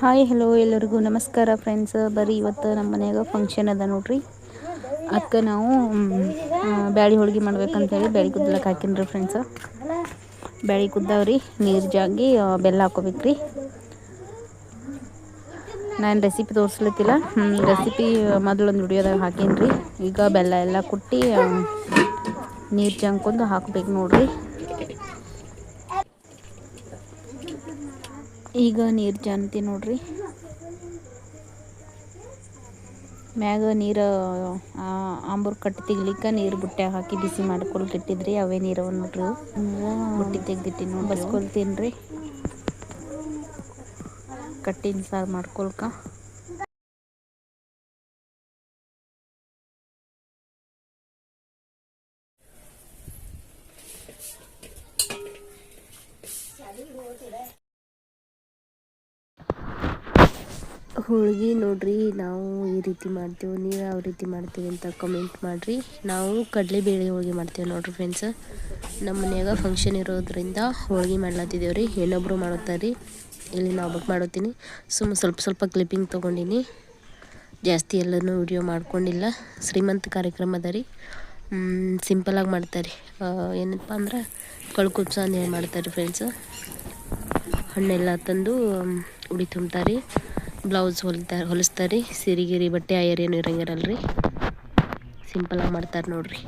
Hi hello ಎಲ್ಲರಿಗೂ ನಮಸ್ಕಾರ friends ಬರೀ ಇವತ್ತು ನಮ್ಮ ಮನೆಯಾಗ ಫಂಕ್ಷನ್ ಅದ ನೋಡ್ರಿ. ಅದಕ್ಕೆ ನಾವು ಬ್ಯಾಳಿ ಹೋಳಿಗೆ ಮಾಡ್ಬೇಕಂತೇಳಿ ಬ್ಯಾಳಿ ಕುದ್ದಲಕ್ಕೆ ಹಾಕಿನ್ರಿ ಫ್ರೆಂಡ್ಸ್ ಬ್ಯಾಳಿ ಕುದ್ದಾವ್ರಿ, ನೀರು ಜಾಗಿ ಬೆಲ್ಲ ಹಾಕೋಬೇಕ್ರಿ. ನಾನು ರೆಸಿಪಿ ತೋರಿಸ್ಲತ್ತಿಲ್ಲ. ರೆಸಿಪಿ ಮೊದಲೊಂದು ವಿಡಿಯೋದಾಗ ಹಾಕೀನಿ ಈಗ ಬೆಲ್ಲ ಎಲ್ಲ ಕುಟ್ಟಿ ನೀರು ಜಂಕೊಂದು ಹಾಕ್ಬೇಕು ನೋಡ್ರಿ. ಈಗ ನೀರು ಜಾನ್ತಿ ನೋಡ್ರಿ. ಮ್ಯಾಗ ನೀರು ಆಂಬೂರ್ ಕಟ್ಟಿ ತೆಗಿಲಿಕ್ಕೆ ನೀರು ಬುಟ್ಟ್ಯಾಗ ಹಾಕಿ ಬಿಸಿ ಮಾಡ್ಕೊಳಕ್ಕೆ ಇಟ್ಟಿದ್ರಿ ಅವೇ ನೀರವ ನೋಡ್ರಿ. ಬುಟ್ಟಿ ತೆಗ್ದಿಟ್ಟಿ ನೋಡಿ ಬಸ್ಕೊಳ್ತೀನಿ ರೀ ಕಟ್ಟಿನ ಸಾರು ಮಾಡ್ಕೊಳ್ಕ. ಹೋಳ್ಗೆ ನೋಡ್ರಿ, ನಾವು ಈ ರೀತಿ ಮಾಡ್ತೀವಿ, ನೀವು ಯಾವ ರೀತಿ ಮಾಡ್ತೀವಿ ಅಂತ ಕಮೆಂಟ್ ಮಾಡಿರಿ. ನಾವು ಕಡಲೆಬೇಳೆ ಹೋಳಿಗೆ ಮಾಡ್ತೀವಿ ನೋಡ್ರಿ ಫ್ರೆಂಡ್ಸ್ ನಮ್ಮ ಮನ್ಯಾಗ ಫಂಕ್ಷನ್ ಇರೋದ್ರಿಂದ ಹೋಳಿಗೆ ಮಾಡ್ಲತ್ತಿದ್ದೇವೆ ರೀ ಇನ್ನೊಬ್ಬರು ಮಾಡುತ್ತಾರೆ ಇಲ್ಲಿ ನಾವು ಒಬ್ಬಕ್ಕೆ ಮಾಡುತ್ತೀನಿ ಸುಮ್ಮ ಸ್ವಲ್ಪ ಸ್ವಲ್ಪ ಕ್ಲಿಪ್ಪಿಂಗ್ ತೊಗೊಂಡಿನಿ. ಜಾಸ್ತಿ ಎಲ್ಲನೂ ವಿಡಿಯೋ ಮಾಡ್ಕೊಂಡಿಲ್ಲ, ಶ್ರೀಮಂತ ಕಾರ್ಯಕ್ರಮ ಅದ ರೀ. ಸಿಂಪಲಾಗಿ ಮಾಡ್ತಾರೆ ಏನಪ್ಪ ಅಂದ್ರೆ ಕಳ್ಕುಪ್ಸ ಅಂತ ಮಾಡ್ತಾರೆ ಫ್ರೆಂಡ್ಸ್ ಹಣ್ಣೆಲ್ಲ ತಂದು ಉಡಿ ತುಂಬ್ತಾರೆ ಬ್ಲೌಸ್ ಹೊಲಿತಾರೆ ಹೊಲಿಸ್ತಾರೆ. ಸಿರಿಗಿರಿ ಗಿರಿ, ಬಟ್ಟೆ ಆಯರ್ ಏನು ಇರಂಗಿರಲ್ಲ ರೀ ಸಿಂಪಲಾಗಿ ಮಾಡ್ತಾರೆ ನೋಡ್ರಿ.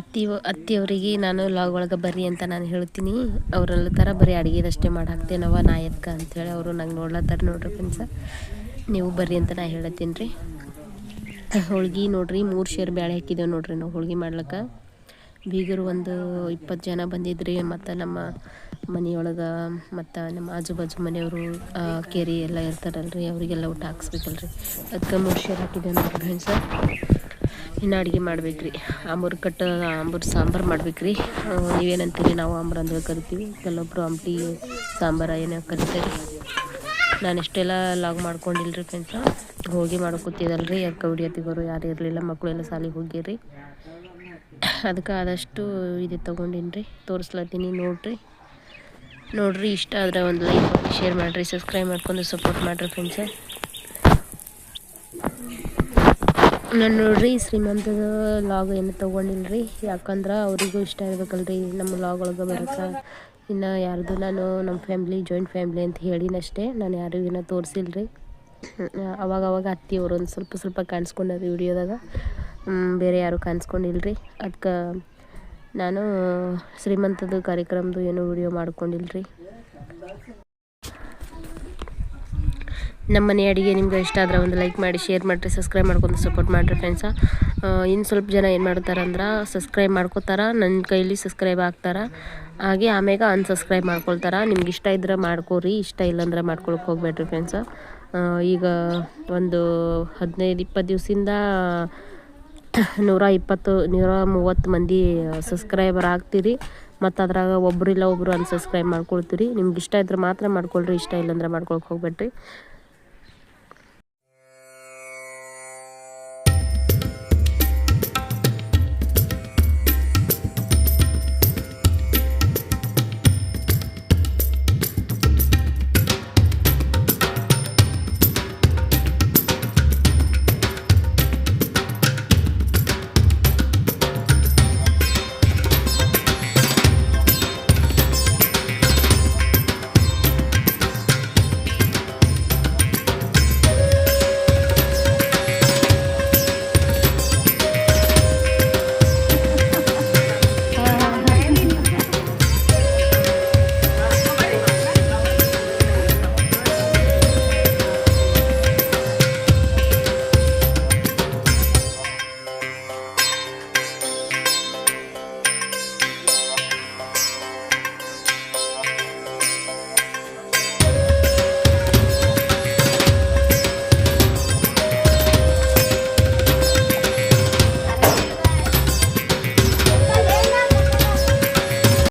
ಅತ್ತಿ ಅತ್ತಿಯವರಿಗೆ ನಾನು ಲಾಗ್ ಒಳಗೆ ಬರ್ರಿ ಅಂತ ನಾನು ಹೇಳ್ತೀನಿ. ಅವರೆಲ್ಲ ಥರ ಬರೀ ಅಡುಗೆದಷ್ಟೇ ಮಾಡಿ ಹಾಕ್ತೇನವ ನಾ ಎದ್ಕ ಅಂಥೇಳಿ ಅವರು ನಂಗೆ ನೋಡ್ಲತ್ತಾರ ನೋಡ್ರಿ ಫ್ರೆಂಡ್ಸ ನೀವು ಬರ್ರಿ ಅಂತ ನಾ ಹೇಳತ್ತೀನಿ ರೀ ಹೋಳ್ಗೆ ನೋಡ್ರಿ, ಮೂರು ಶೇರ್ ಬ್ಯಾಳೆ ಹಾಕಿದ್ದೇವೆ ನೋಡ್ರಿ ನಾವು ಹೋಳ್ಗೆ ಮಾಡ್ಲಿಕ್ಕೆ. ಬೀಗರು ಒಂದು ಇಪ್ಪತ್ತು ಜನ ಬಂದಿದ್ರಿ ಮತ್ತು ನಮ್ಮ ಮನೆಯೊಳಗೆ ಮತ್ತು ನಮ್ಮ ಆಜು ಬಾಜು ಮನೆಯವರು ಕೇರಿ ಎಲ್ಲ ಇರ್ತಾರಲ್ರಿ, ಅವರಿಗೆಲ್ಲ ಊಟ ಹಾಕ್ಸ್ಬೇಕಲ್ರಿ. ಅದಕ್ಕೆ ಮೂರು ಶೇರ್ ಹಾಕಿದ್ದೇವೆ ನೋಡ್ರಿ ಫ್ರೆಂಡ್ಸ ಇನ್ನು ಅಡುಗೆ ಮಾಡ್ಬೇಕ್ರಿ. ಆಂಬೂರು ಕಟ್ಟ, ಆಂಬೂರು ಸಾಂಬಾರು ಮಾಡ್ಬೇಕ್ರಿ. ನೀವೇನಂತೀರಿ, ನಾವು ಆಂಬೂರು ಅಂದ್ರೆ ಕರಿತೀವಿ. ಕೆಲವೊಬ್ರು ಆಮ್ಟಿ ಸಾಂಬಾರ ಏನೋ ಕರಿತೀರಿ. ನಾನು ಇಷ್ಟೆಲ್ಲ ಲಾಗ್ ಮಾಡ್ಕೊಂಡಿಲ್ರಿ ಫ್ರೆಂಡ್ಸ ಹೋಗಿ ಮಾಡ್ಕೊತಿದ್ದಲ್ರಿ ಯಾಕೆ ಹತ್ತಿಗೋರು ಯಾರು ಇರಲಿಲ್ಲ. ಮಕ್ಕಳೆಲ್ಲ ಸಾಲಿಗೆ ಹೋಗಿರಿ. ಅದಕ್ಕೆ ಆದಷ್ಟು ಇದು ತೊಗೊಂಡಿನಿ ರೀ ತೋರಿಸ್ಲತ್ತೀನಿ ನೋಡ್ರಿ. ನೋಡ್ರಿ, ಇಷ್ಟ ಆದ್ರೆ ಒಂದು ಲೈಕ್ ಮಾಡಿ ಶೇರ್ ಮಾಡಿರಿ ಸಬ್ಸ್ಕ್ರೈಬ್ ಮಾಡ್ಕೊಂಡು ಸಪೋರ್ಟ್ ಮಾಡಿರಿ ಫ್ರೆಂಡ್ಸ ನಾನು ನೋಡ್ರಿ, ಶ್ರೀಮಂತದ ಲಾಗ್ ಏನು ತೊಗೊಂಡಿಲ್ರಿ. ಯಾಕಂದ್ರೆ ಅವರಿಗೂ ಇಷ್ಟ ಇರ್ಬೇಕಲ್ರಿ, ನಮ್ಮ ಲಾಗ್ ಒಳಗೆ ಬರೋಕೆ. ಇನ್ನು ಯಾರ್ದು ನಾನು ನಮ್ಮ ಫ್ಯಾಮ್ಲಿ ಜಾಯಿಂಟ್ ಫ್ಯಾಮ್ಲಿ ಅಂತ ಹೇಳಿನಷ್ಟೇ, ನಾನು ಯಾರಿಗೂ ಇನ್ನೂ ತೋರಿಸಿಲ್ಲ ರೀ ಅವಾಗ ಅವಾಗ ಅತ್ತಿಯವರು ಒಂದು ಸ್ವಲ್ಪ ಸ್ವಲ್ಪ ಕಾಣಿಸ್ಕೊಂಡಾರ ವಿಡಿಯೋದಾಗ ಬೇರೆ ಯಾರು ಕಾಣಿಸ್ಕೊಂಡಿಲ್ರಿ. ಅದಕ್ಕೆ ನಾನು ಶ್ರೀಮಂತದ ಕಾರ್ಯಕ್ರಮದ್ದು ಏನೂ ವಿಡಿಯೋ ಮಾಡ್ಕೊಂಡಿಲ್ರಿ? ನಮ್ಮ ಮನೆ ಅಡುಗೆ ನಿಮ್ಗೆ ಇಷ್ಟ ಆದ್ರೆ ಒಂದು ಲೈಕ್ ಮಾಡಿ, ಶೇರ್ ಮಾಡಿರಿ, ಸಬ್ಸ್ಕ್ರೈಬ್ ಮಾಡ್ಕೊಂಡು ಸಪೋರ್ಟ್ ಮಾಡಿರಿ ಫ್ರೆಂಡ್ಸ ಇನ್ನು ಸ್ವಲ್ಪ ಜನ ಏನು ಮಾಡ್ತಾರೆ ಅಂದ್ರೆ ಸಬ್ಸ್ಕ್ರೈಬ್ ಮಾಡ್ಕೋತಾರ ನನ್ನ ಕೈಲಿ ಸಬ್ಸ್ಕ್ರೈಬ್ ಆಗ್ತಾರೆ. ಹಾಗೆ ಆಮ್ಯಾಗ ಅನ್ಸಬ್ಸ್ಕ್ರೈಬ್ ಮಾಡ್ಕೊಳ್ತಾರೆ. ನಿಮ್ಗೆ ಇಷ್ಟ ಇದ್ರೆ ಮಾಡ್ಕೋರಿ, ಇಷ್ಟ ಇಲ್ಲಂದ್ರೆ ಮಾಡ್ಕೊಳಕ್ಕೆ ಹೋಗ್ಬೇಡ್ರಿ ಫ್ರೆಂಡ್ಸ ಈಗ ಒಂದು ಹದಿನೈದು, ಇಪ್ಪತ್ತು ದಿವಸದಿಂದ ನೂರ ಇಪ್ಪತ್ತು ನೂರ ಮೂವತ್ತು ಮಂದಿ ಸಬ್ಸ್ಕ್ರೈಬರ್ ಆಗ್ತೀರಿ. ಮತ್ತು ಅದ್ರಾಗ ಒಬ್ಬರಿಲ್ಲ ಒಬ್ಬರು ಅನ್ಸಬ್ಸ್ಕ್ರೈಬ್ ಮಾಡ್ಕೊಳ್ತೀರಿ. ನಿಮ್ಗೆ ಇಷ್ಟ ಇದ್ರೆ ಮಾತ್ರ ಮಾಡ್ಕೊಳ್ರಿ, ಇಷ್ಟ ಇಲ್ಲಾಂದ್ರೆ ಮಾಡ್ಕೊಳಕ್ಕೆ ಹೋಗ್ಬೇಡ್ರಿ.